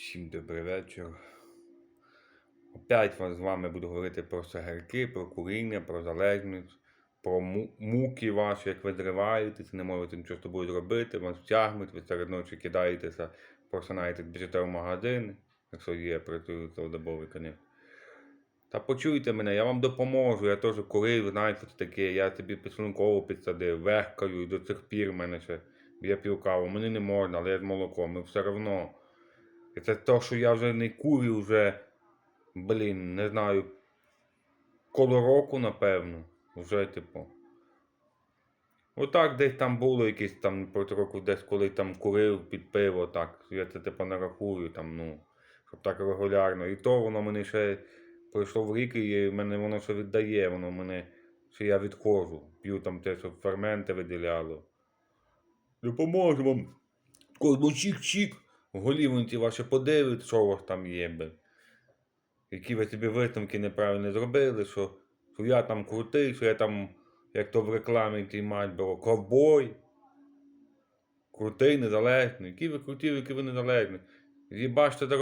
Всім добрий вечір. Опять з вами буду говорити про сигарки, про куріння, про залежність, про муки ваші, як ви зриваєтеся, не можете нічого з тобою зробити, вас втягнуть, ви серед ночі кидаєтеся, просинаєтесь, біжите в магазин, якщо є, працюю цілодобовий, звісно. Та почуйте мене, я вам допоможу, я теж курив, знаєте, що таке, я собі підшлунково підсадив, вехкаю, і до цих пір мене ще, я п'ю каву, мені не можна, але я з молоком, і все одно. І це то, що я вже не курю вже, блін, не знаю, коло року, напевно. Вже, типу. Отак десь там було якийсь там проти року, десь коли там курив під пиво, так. Я це типу не рахую, там, ну, щоб так регулярно. І то воно мені ще пройшло в рік, і мене воно ще віддає, воно мене, що я відходжу. П'ю там те, щоб ферменти виділяло. Допоможу вам. Кожну чик-чик. В голівонці ваші подивить, що у вас там є, би. Які ви собі висновки неправильно зробили, що, що я там крутий, що я там, як то в рекламі тій мать було, ковбой. Крутий, незалежний. Які ви круті, які ви незалежні. Їбачте заробляти.